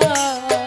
না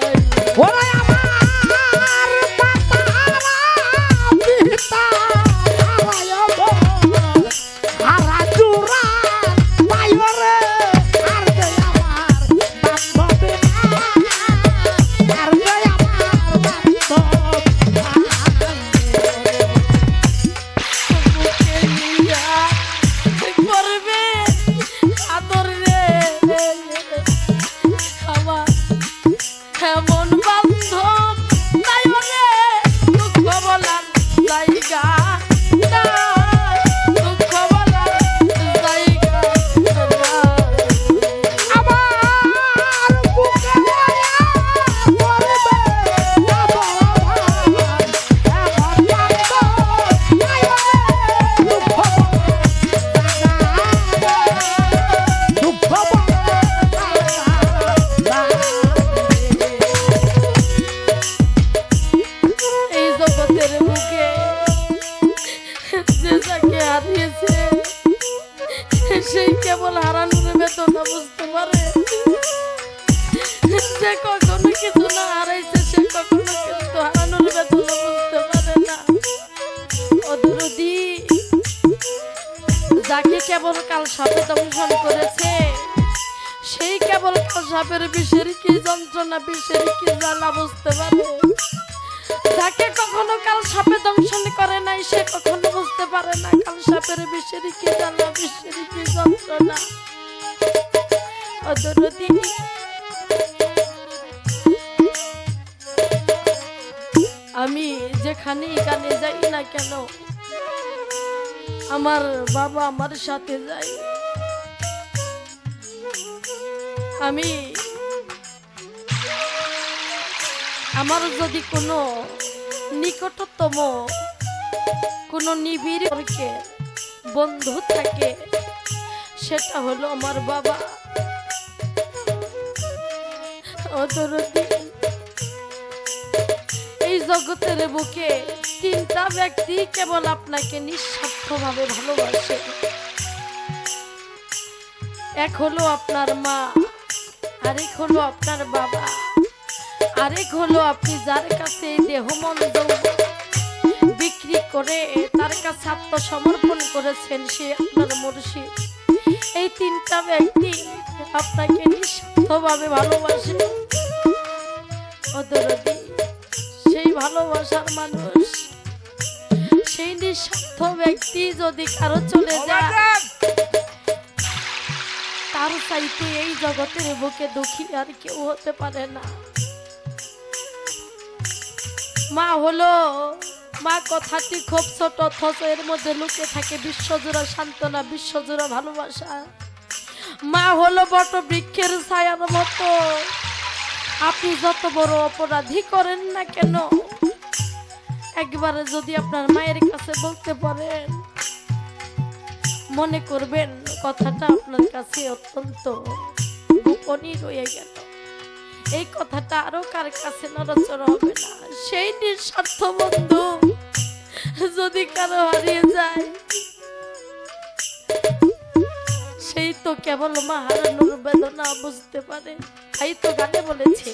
কখনো কিছু না হারাইছে সে কখনো কিন্তু হারানোর বেদনা বুঝতে পারে না। অদরদি যাকে কেবল কাল সাপে দংশন করেছে, সেই কেবল কাল সাপের বিষের কি যন্ত্রণা, বিষের কি জ্বালা বুঝতে পারে? যাকে কখনো কাল সাপে দংশন করে নাই, সে কখনো বুঝতে পারে না কাল সাপের বিষের কি জ্বালা, বিষের কি যন্ত্রণা। অদরদি আমি যেখানে গানে যাই না কেন, আমার বাবা আমার সাথে যায়। আমি আমার যদি কোনো নিকটতম কোনো নিবিড় বর্গের বন্ধু থাকে, সেটা হলো আমার বাবা। অদরদি এই জগতের বুকে তিনটা ব্যক্তি কেবল আপনাকে নিঃস্বার্থভাবে ভালোবাসে। এক হলো আপনার মা, আরেক হলো আপনার বাবা, আরেক হলো আপনি যার কাছে দেহ মন বিক্রি করে তার কাছে আত্মসমর্পণ করেছেন, সে আপনার মুর্শিদ। এই তিনটা ব্যক্তি আপনাকে নিঃস্বার্থভাবে ভালোবাসে। অদরদি ভালোবাসার মানুষ। সেই নিঃস্বার্থ ব্যক্তি যদি কারও চলে যায় তার চাইতে এই জগতের বুকে দুঃখী আর কেউ হতে পারে না। মা হলো মা কথাটি খুব ছোট অথচ এর মধ্যে লুকে থাকে বিশ্বজোড়া সান্ত্বনা বিশ্বজোড়া ভালোবাসা। মা হলো বট বৃক্ষের ছায়ার মতো। আপনি যত বড় অপরাধী করেন না কেন? একবারে যদি আপনার মায়ের কাছে বলতে পারেন, মনে করবেন কথাটা আপনার কাছে অত্যন্ত গোপনই রয়ে গেল। এই কথাটা আরও কার কাছে নড়াচড়া হবে না? সেই নিঃস্বার্থ বন্ধু যদি কারও হারিয়ে যায়, সেই তো কেবল মা হারানোর বেদনা বুঝতে পারে। তাই তো গানে বলেছে।